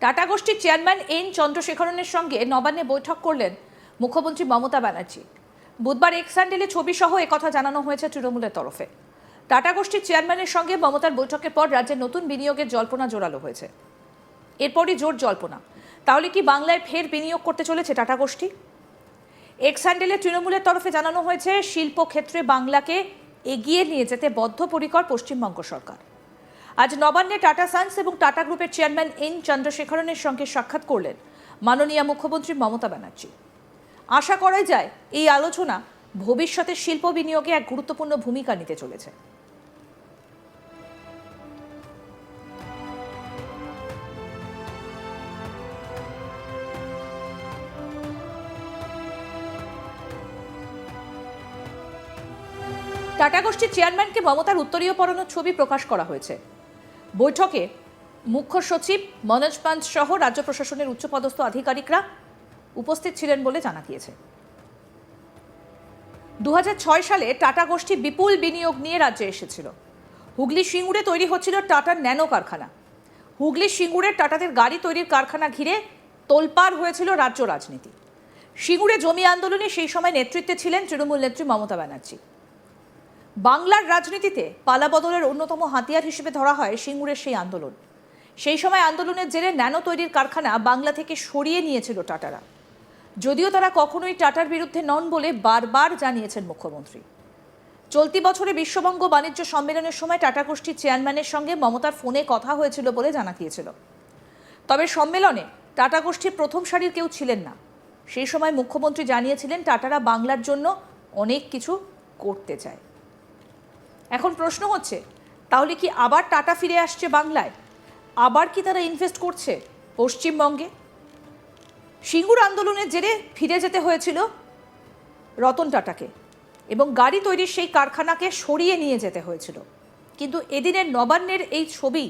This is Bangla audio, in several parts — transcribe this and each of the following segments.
টাটা গোষ্ঠীর চেয়ারম্যান এন চন্দ্রশেখরনের সঙ্গে নবান্নে বৈঠক করলেন মুখ্যমন্ত্রী মমতা ব্যানার্জি। বুধবার এক্স স্যান্ডেলে ছবি সহ একথা জানানো হয়েছে তৃণমূলের তরফে। টাটা গোষ্ঠীর চেয়ারম্যানের সঙ্গে মমতার বৈঠকের পর রাজ্যে নতুন বিনিয়োগের জল্পনা জোরালো হয়েছে। এরপরই জোর জল্পনা। তাহলে কি বাংলায় ফের বিনিয়োগ করতে চলেছে টাটা গোষ্ঠী? এক্স হ্যান্ডেলে তৃণমূলের তরফে জানানো হয়েছে, শিল্পক্ষেত্রে বাংলাকে এগিয়ে নিয়ে যেতে বদ্ধপরিকর পশ্চিমবঙ্গ সরকার। আজ নবান্নে টাটা সান্স এবং টাটা গ্রুপের চেয়ারম্যান এন চন্দ্রশেখরনের সঙ্গে সাক্ষাৎ করলেন মাননীয় মুখ্যমন্ত্রী মমতা ব্যানার্জি। আশা করা যায় এই আলোচনা ভবিষ্যতে শিল্প বিনিয়োগে এক গুরুত্বপূর্ণ ভূমিকা নিতে চলেছে। টাটা গোষ্ঠীর চেয়ারম্যানকে মমতার উত্তরীয় পরানোর ছবি প্রকাশ করা হয়েছে। বৈঠকে মুখ্য সচিব মনোজ পান্ত সহ রাজ্য প্রশাসনের উচ্চপদস্থ আধিকারিকরা উপস্থিত ছিলেন বলে জানা গিয়েছে। দু হাজার ছয় সালে টাটা গোষ্ঠী বিপুল বিনিয়োগ নিয়ে রাজ্যে এসেছিল। হুগলি সিঙ্গুরে তৈরি হচ্ছিল টাটার ন্যানো কারখানা। হুগলি সিঙ্গুরের টাটাদের গাড়ি তৈরির কারখানা ঘিরে তোলপাড় হয়েছিল রাজ্য রাজনীতি। সিঙ্গুরে জমি আন্দোলনে সেই সময় নেতৃত্বে ছিলেন তৃণমূল নেত্রী মমতা ব্যানার্জি। বাংলার রাজনীতিতে পালাবদলের অন্যতম হাতিয়ার হিসেবে ধরা হয় সিঙ্গুরের সেই আন্দোলন। সেই সময় আন্দোলনের জেরে ন্যানো তৈরির কারখানা বাংলা থেকে সরিয়ে নিয়েছিল টাটারা। যদিও তারা কখনোই টাটার বিরুদ্ধে নন বলে বারবার জানিয়েছেন মুখ্যমন্ত্রী। চলতি বছরে বিশ্ববঙ্গ বাণিজ্য সম্মেলনের সময় টাটা গোষ্ঠীর চেয়ারম্যানের সঙ্গে মমতার ফোনে কথা হয়েছিল বলে জানা গিয়েছিল। তবে সম্মেলনে টাটা গোষ্ঠীর প্রথম সারির কেউ ছিলেন না। সেই সময় মুখ্যমন্ত্রী জানিয়েছিলেন টাটারা বাংলার জন্য অনেক কিছু করতে চায়। এখন প্রশ্ন হচ্ছে, তাহলে কি আবার টাটা ফিরে আসছে বাংলায়? আবার কি তারা ইনভেস্ট করছে পশ্চিমবঙ্গে? সিঙ্গুর আন্দোলনের জেরে ফিরে যেতে হয়েছিল রতন টাটাকে এবং গাড়ি তৈরির সেই কারখানাকে সরিয়ে নিয়ে যেতে হয়েছিল। কিন্তু এদিনের নবান্নের এই ছবি,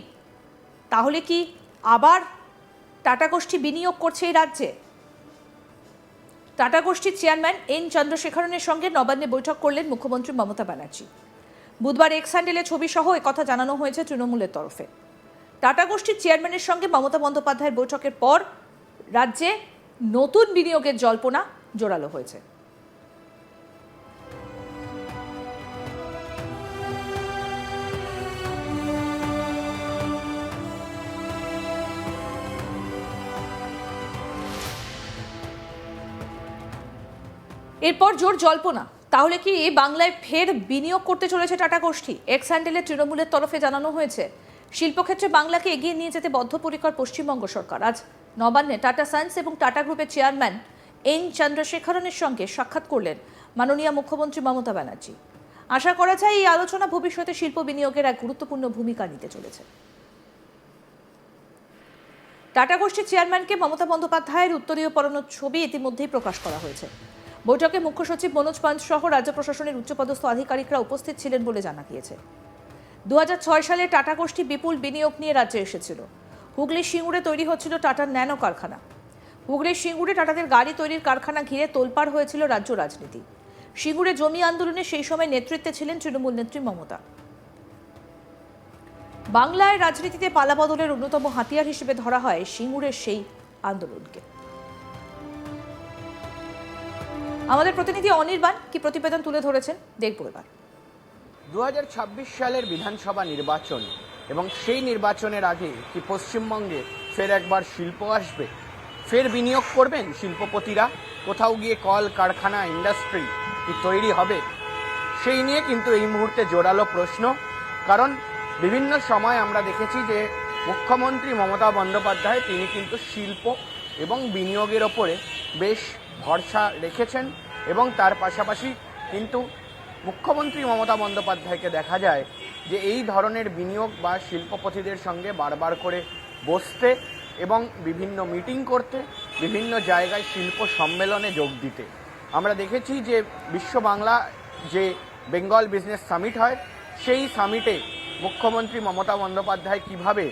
তাহলে কি আবার টাটা গোষ্ঠী বিনিয়োগ করছে এই রাজ্যে? টাটা গোষ্ঠীর চেয়ারম্যান এন চন্দ্রশেখরনের সঙ্গে নবান্নে বৈঠক করলেন মুখ্যমন্ত্রী মমতা ব্যানার্জি। বুধবার এক্স হ্যান্ডেলে ছবি সহ একথা জানানো হয়েছে তৃণমূলের তরফে। টাটা গোষ্ঠীর চেয়ারম্যানের সঙ্গে মমতা বন্দ্যোপাধ্যায়ের বৈঠকের পর রাজ্যে নতুন বিনিয়োগের জল্পনা জোরালো হয়েছে। এরপর জোর জল্পনা। তাহলে কি বাংলায় ফের বিনিয়োগ করতে চলেছে টাটা গোষ্ঠী? এক্স হ্যান্ডেলে তৃণমূলের তরফে জানানো হয়েছে, শিল্পক্ষেত্রে বাংলাকে এগিয়ে নিয়ে যেতে বদ্ধপরিকর পশ্চিমবঙ্গ সরকার। আজ নবান্নে টাটা সায়েন্স এবং টাটা গ্রুপের চেয়ারম্যান এন চন্দ্রশেখরনের সঙ্গে সাক্ষাৎ করলেন মাননীয় মুখ্যমন্ত্রী মমতা ব্যানার্জি। আশা করা যায় এই আলোচনা ভবিষ্যতে শিল্প বিনিয়োগের এক গুরুত্বপূর্ণ ভূমিকা নিতে চলেছে। টাটা গোষ্ঠীর চেয়ারম্যানকে মমতা বন্দ্যোপাধ্যায়ের উত্তরীয় পরনোর ছবি ইতিমধ্যেই প্রকাশ করা হয়েছে। বৈঠকে মুখ্য সচিব মনোজ পান্ত সহ রাজ্য প্রশাসনের উচ্চপদস্থ আধিকারিকরা উপস্থিত ছিলেন বলে জানা গিয়েছে। দুহাজার ছয় সালে টাটা গোষ্ঠী বিপুল বিনিয়োগ নিয়ে রাজ্যে এসেছিল। হুগলির সিঙ্গুরে তৈরি হচ্ছিল টাটার ন্যানো কারখানা। হুগলির সিঙ্গুরে টাটাদের গাড়ি তৈরির কারখানা ঘিরে তোলপাড় হয়েছিল রাজ্য রাজনীতি। সিঙ্গুরে জমি আন্দোলনে সেই সময় নেতৃত্বে ছিলেন তৃণমূল নেত্রী মমতা। বাংলায় রাজনীতিতে পালাবদলের অন্যতম হাতিয়ার হিসেবে ধরা হয় সিঙ্গুরের সেই আন্দোলনকে। আমাদের প্রতিনিধি অনির্বাণ কি প্রতিবেদন তুলে ধরেছেন? দেখব এবার দু হাজার ছাব্বিশ সালের বিধানসভা নির্বাচন এবং সেই নির্বাচনের আগে কি পশ্চিমবঙ্গে ফের একবার শিল্প আসবে? ফের বিনিয়োগ করবেন শিল্পপতিরা? কোথাও গিয়ে কল, কারখানা, ইন্ডাস্ট্রি কি তৈরি হবে? সেই নিয়ে কিন্তু এই মুহূর্তে জোরালো প্রশ্ন। কারণ বিভিন্ন সময় আমরা দেখেছি যে মুখ্যমন্ত্রী মমতা বন্দ্যোপাধ্যায়, তিনি কিন্তু শিল্প এবং বিনিয়োগের ওপরে বেশ ভরসা রেখেছেন এবং তার পাশাপাশি কিন্তু মুখ্যমন্ত্রী মমতা বন্দ্যোপাধ্যায়কে দেখা যায় যে এই ধরনের বিনিয়োগ বা শিল্পপতিদের সঙ্গে বারবার করে বসতে এবং বিভিন্ন মিটিং করতে, বিভিন্ন জায়গায় শিল্প সম্মেলনে যোগ দিতে। আমরা দেখেছি যে বিশ্ব বাংলা যে বেঙ্গল বিজনেস সামিট হয়, সেই সামিটে মুখ্যমন্ত্রী মমতা বন্দ্যোপাধ্যায় কীভাবে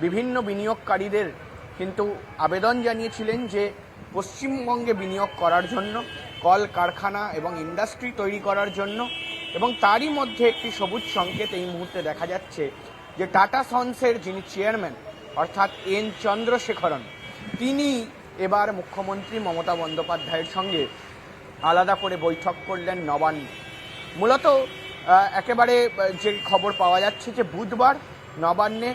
বিভিন্ন বিনিয়োগকারীদের কিন্তু আবেদন জানিয়েছিলেন যে পশ্চিমবঙ্গে বিনিয়োগ করার জন্য, কল কারখানা এবং ইন্ডাস্ট্রি তৈরি করার জন্য এবং তারই মধ্যে একটি সবুজ সংকেত এই মুহূর্তে দেখা যাচ্ছে যে টাটা সন্সের যিনি চেয়ারম্যান, অর্থাৎ এন চন্দ্রশেখরন, তিনি এবার মুখ্যমন্ত্রী মমতা বন্দ্যোপাধ্যায়ের সঙ্গে আলাদা করে বৈঠক করলেন নবান্নে। মূলত একেবারে যে খবর পাওয়া যাচ্ছে যে বুধবার নবান্নে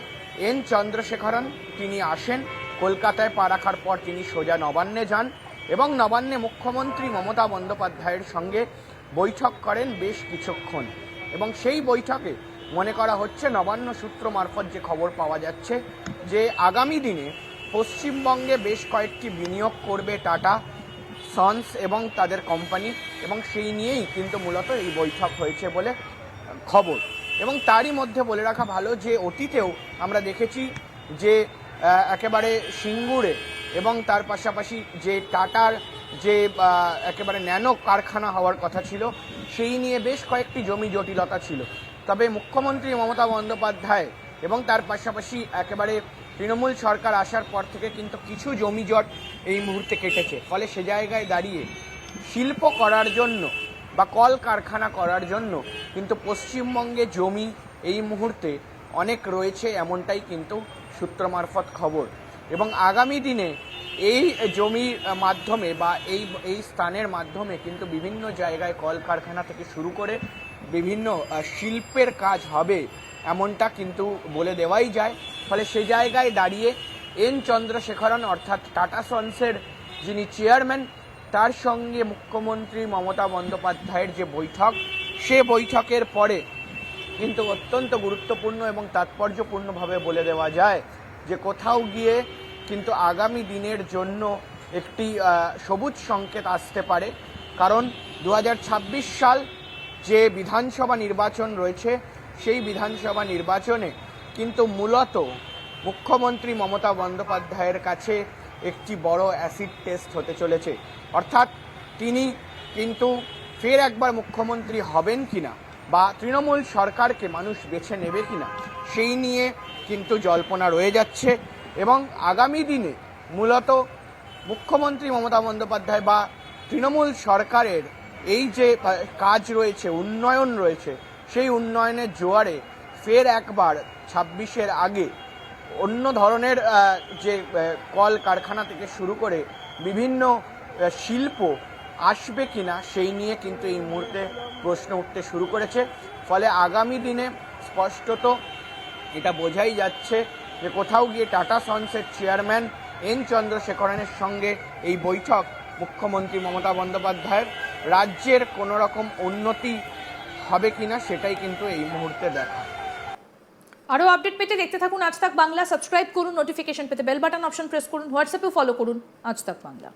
এন চন্দ্রশেখরন তিনি আসেন কলকাতায় পা রাখার পর তিনি সোজা নবান্নে যান এবং নবান্নে মুখ্যমন্ত্রী মমতা বন্দ্যোপাধ্যায়ের সঙ্গে বৈঠক করেন বেশ কিছুক্ষণ। এবং সেই বৈঠকে মনে করা হচ্ছে নবান্ন সূত্র মারফত যে খবর পাওয়া যাচ্ছে যে আগামী দিনে পশ্চিমবঙ্গে বেশ কয়েকটি বিনিয়োগ করবে টাটা, সন্স এবং তাদের কোম্পানি এবং সেই নিয়েই কিন্তু মূলত এই বৈঠক হয়েছে বলে খবর। এবং তারই মধ্যে বলে রাখা ভালো যে অতীতেও আমরা দেখেছি যে একেবারে সিঙ্গুরে এবং তার পাশাপাশি যে টাটার যে একেবারে ন্যানো কারখানা হওয়ার কথা ছিল, সেই নিয়ে বেশ কয়েকটি জমি জটিলতা ছিল। তবে মুখ্যমন্ত্রী মমতা বন্দ্যোপাধ্যায় এবং তার পাশাপাশি একেবারে তৃণমূল সরকার আসার পর থেকে কিন্তু কিছু জমি জট এই মুহূর্তে কেটেছে। ফলে সে জায়গায় দাঁড়িয়ে শিল্প করার জন্য বা কল কারখানা করার জন্য কিন্তু পশ্চিমবঙ্গে জমি এই মুহূর্তে অনেক রয়েছে, এমনটাই কিন্তু সূত্র মারফত খবর। এবং আগামী দিনে এই জমির মাধ্যমে বা এই এই স্থানের মাধ্যমে কিন্তু বিভিন্ন জায়গায় কলকারখানা থেকে শুরু করে বিভিন্ন শিল্পের কাজ হবে এমনটা কিন্তু বলে দেওয়াই যায়। ফলে সে জায়গায় দাঁড়িয়ে এন চন্দ্রশেখরন অর্থাৎ টাটা সন্সের যিনি চেয়ারম্যান, তার সঙ্গে মুখ্যমন্ত্রী মমতা বন্দ্যোপাধ্যায়ের যে বৈঠক, সে বৈঠকের পরে কিন্তু অত্যন্ত গুরুত্বপূর্ণ এবং তাৎপর্যপূর্ণভাবে বলে দেওয়া যায় যে কোথাও গিয়ে কিন্তু আগামী দিনের জন্য একটি সবুজ সংকেত আসতে পারে। কারণ দু হাজার ছাব্বিশ সাল যে বিধানসভা নির্বাচন রয়েছে, সেই বিধানসভা নির্বাচনে কিন্তু মূলত মুখ্যমন্ত্রী মমতা বন্দ্যোপাধ্যায়ের কাছে একটি বড় অ্যাসিড টেস্ট হতে চলেছে। অর্থাৎ তিনি কিন্তু ফের একবার মুখ্যমন্ত্রী হবেন কিনা বা তৃণমূল সরকারকে মানুষ বেছে নেবে কিনা, সেই নিয়ে কিন্তু জল্পনা রয়ে যাচ্ছে এবং আগামী দিনে মূলত মুখ্যমন্ত্রী মমতা বন্দ্যোপাধ্যায় বা তৃণমূল সরকারের এই যে কাজ রয়েছে, উন্নয়ন রয়েছে, সেই উন্নয়নের জোয়ারে ফের একবার ছাব্বিশের আগে অন্য ধরনের যে কল কারখানা থেকে শুরু করে বিভিন্ন শিল্প আসবে কিনা সেই নিয়ে কিন্তু এই মুহূর্তে প্রশ্ন উঠতে শুরু করেছে। ফলে আগামী দিনে স্পষ্টত এটা বোঝাই যাচ্ছে যে কোথাও গিয়ে টাটা সন্সের চেয়ারম্যান এন চন্দ্রশেখরনের সঙ্গে এই বৈঠক মুখ্যমন্ত্রী মমতা বন্দ্যোপাধ্যায়ের রাজ্যের কোনো রকম উন্নতি হবে কিনা সেটাই কিন্তু এই মুহূর্তে দেখা। আরও আপডেট পেতে দেখতে থাকুন আজ তাক বাংলা, সাবস্ক্রাইব করুন, নোটিফিকেশন পেতে বেল বাটন অপশন প্রেস করুন, হোয়াটসঅ্যাপেও ফলো করুন আজ তাক বাংলা।